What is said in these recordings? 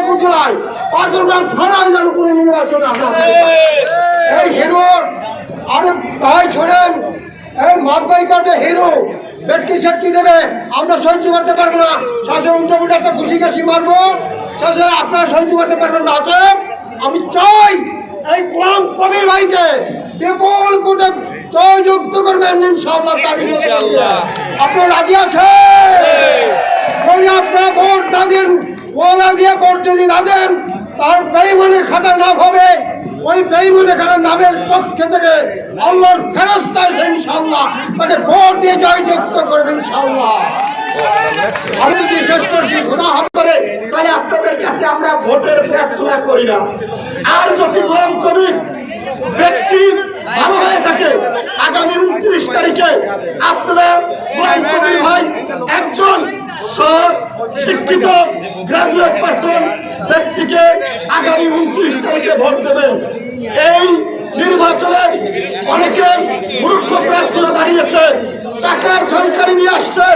উপজেলায় থানায় যেন কোনো নির্বাচন আমরা এই হিরো আরে ভাই ছোড়েন এই মাতবাড়ি কাটে হিরো বেটকি সেটকি দেবে আমরা সহ্য করতে পারব না। শেষে উল্টো উল্টাতে ঘুষি ঘাসি মারবো শেষে আপনারা সহ্য করতে পারবেন না। আমি চাই এই কোরআন কবির ভাইকে বিপুল কোটে জয়যুক্ত করবেন ইনশাআল্লাহ আপনার রাজি আছে আপনারা ভোট না দেন। ওলা দিয়ে ভোট যদি না দেন, তার বেইমানের খাতা নাম হবে। ওই বেইমানের খাতার নামের পক্ষে থেকে আল্লাহর ফেরস্তা এসে ইনশাআল্লাহ। তাকে ভোট দিয়ে জয়যুক্ত করবে ইনশাআল্লাহ। আমি যদি শেষ করছি, খোদা করে, তাহলে আপনাদের কাছে আমরা ভোটের প্রার্থনা করি না। আর যদি গোলাম কবির ব্যক্তি ভালো হয়ে থাকে, আগামী উনত্রিশ তারিখে আপনারা গোলাম কবির ভাই একজন সৎ, শিক্ষিত গ্রাজুয়েট পার্সন ব্যক্তিকে আগামী উনত্রিশ তারিখে ভোট দেবেন। এই নির্বাচনে অনেকে মূর্খ প্রার্থীরা দাঁড়িয়েছে, টাকার ঝঙ্কারি নিয়ে আসছে।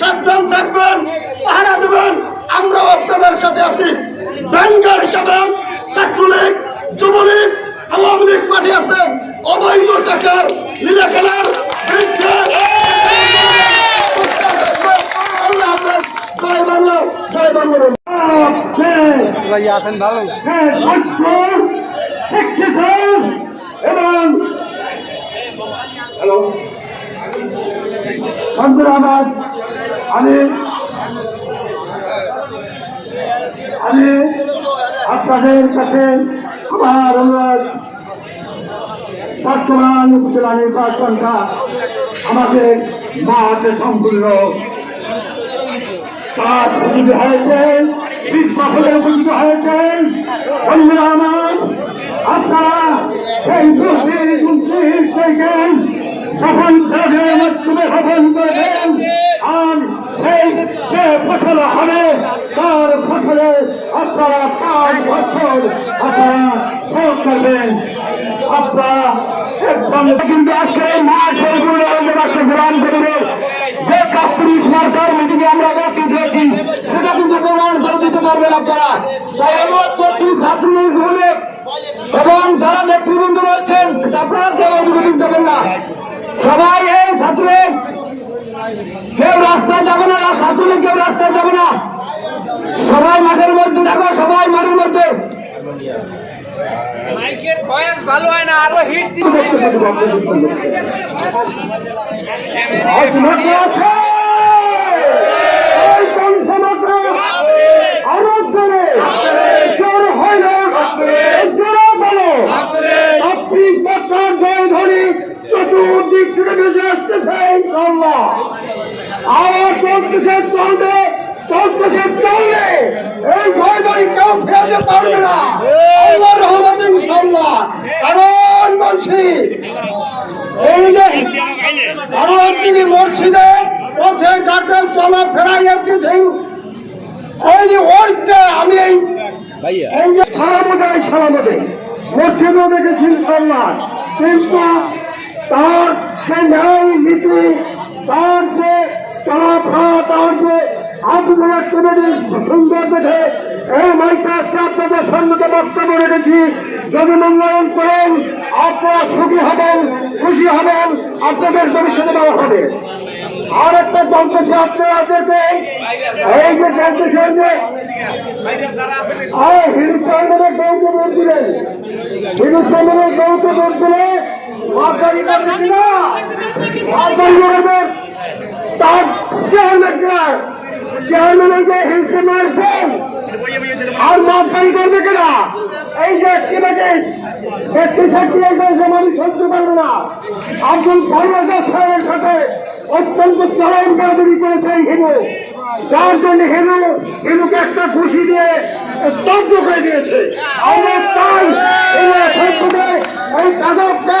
সাবধান থাকবেন, পাহারা দেবেন। আমরাও আপনাদের সাথে আছি। ব্যাংকার হিসাবে ছাত্রলীগ, যুবলীগ, আওয়ামী লীগ মাঠে আছে অবৈধ টাকার আছেন ভালো? শিক্ষিত এবং হ্যালো শামসুর আহমদ আমি আমি আপনাদের কাছে আমার অনুরোধ, বর্তমান উপজেলা নির্বাচনটা আমাদের মাঠে সম্পূর্ণ কাজ উপযোগী বীজ ফসলের উপযোগী হয়েছেন বন্ধুরা আমার আপনারা সেই দুর্নীতির উনত্রিশ তারিখে সফল করে মরশুমে সফল করেছেন আর সেই যে ফসল হবে তার ফসলে আপনারা পাঁচ বছর আপনারা ভোগ করবেন আপনারা কিন্তু আজকে মাঠ করে আপনারা তাই অনুরোধ করছি ছাত্রলীগ বলে এবং যারা নেতৃবৃন্দ রয়েছেন আপনারা কেউ অভিযোগ দেবেন না। সবাই এই ছাত্রলীগ কেউ রাস্তায় যাবে না ছাত্রলীগ কেউ রাস্তায় যাবে না। সবাই মাঠের মধ্যে থাকো সবাই মাঠের মধ্যে। মাইকের ভয়েস ভালো হয় না আরও হিট অসমাপ্ত আছে এই বংশমাত্র আরও জোরে জোর হয় না জোরে বলো চব্বিশ বছর জয় ধরে চতুর্দিক থেকে ভেসে আসতেছে ইনশাল্লাহ চলতেছে চলবে চলতেছে চলবে। এই জয় ধরে কেউ ফেরাতে পারবে না। আল্লাহ রহমত ইনশাল্লাহ কারণ বলছি এই যে কারণ তিনি মসজিদে পথে ঘাটে চলা ফেরাই এমনি এই যে ওর যে আমি এই এই যে সালামতে এই সালামতে। মসজিদও দেখেছি ইনশাল্লাহ কিন্তু তার সে ন্যায় নীতি তার যে তার যে আন্দোলন কমিটি সুন্দর দেখে এই মাইকে আজকে আপনাদের সম্মুখে বক্তব্য রেখেছি যদি মূল্যায়ন করেন আপনারা সুখী হবেন খুশি হবেন আপনাদের ভবিষ্যতে ভালো হবে। আর একটা বলতেছে আপনারা দেখবেন এই যে বলতেছেন যে আর হিন্দু চন্দ্রের বলছিলেন হিন্দু চন্দ্রের গৌতে বলছিলে মাতারি করবে কিনা মাতারি করবে তার চেয়ারম্যানরা চেয়ারম্যানকে হিংসে মারবেন আর মাতারি করবে কিনা এই যে একটি বেটিস ব্যক্তি সাক্ষী একজন মানুষ সহ্য করবে না। আব্দুল ফরিয়াদ সাহেবের সাথে অত্যন্ত চরম বেদবি করেছে এই হিন্দু, যার জন্য হিন্দু, হিন্দুকে একটা খুশি দিয়ে স্তব্ধ করে দিয়েছে। আমরা চাই এই কাজককে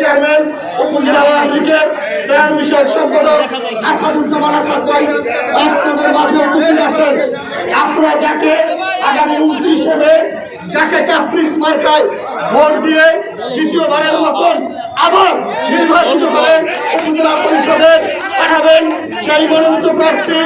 চেয়ারম্যান উপজেলা আওয়ামী লীগের ত্রাণ বিষয়ক সম্পাদক আসাদুজ্জামান আসাদ ভাই, আপনাদের মাঝে উপস্থিত আছেন। আপনারা যাকে আগামী উনত্রিশে মে যাকে কাপ্রিস মার্কায় ভোট দিয়ে দ্বিতীয়বারের মতন আবার নির্বাচিত করে উপজেলা পরিষদে পাঠাবেন, সেই মনোনীত প্রার্থী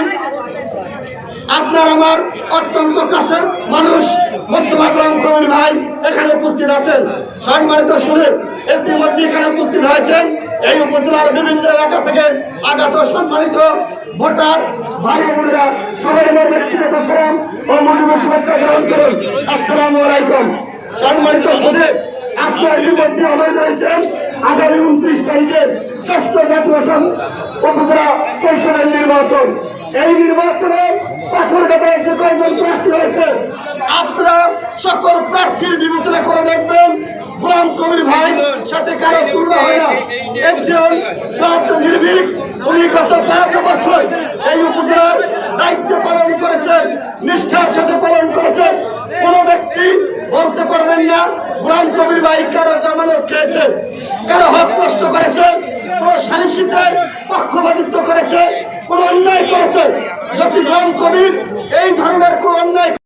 আপনার আমার অত্যন্ত কাছের মানুষ। মোস্তফা কালাম কবির ভাই এখানে উপস্থিত আছেন। সম্মানিত শুনে ইতিমধ্যে এখানে উপস্থিত হয়েছেন। এই উপজেলার বিভিন্ন এলাকা থেকে আগত সম্মানিত ভোটার সবাই আমার ব্যক্তিগত করুন। আসসালামু আলাইকুম। সম্মানিত শুনে আপনার ইতিমধ্যে অবৈধ রয়েছেন আগামী উনত্রিশ তারিখে ষষ্ঠ জাতীয় উপজেলা পরিষদের নির্বাচন। এই নির্বাচনে পাথর কাটায় যে কয়েকজন প্রার্থী হয়েছে। আপনারা সকল প্রার্থীর বিবেচনা করে দেখবেন, গোলাম কবির ভাই সাথে কারও না। একজন নির্ভীক বছর এই পালন করেছেন, নিষ্ঠার সাথে পালন কোন ব্যক্তি বলতে পারবেন না, গোলাম কবির ভাই কারও জামানত খেয়েছে, কারও হক নষ্ট করেছে। কোন পক্ষপাতিত্ব করেছে কোন অন্যায় করেছে। যদি কবির এই ধরনের কোন অন্যায়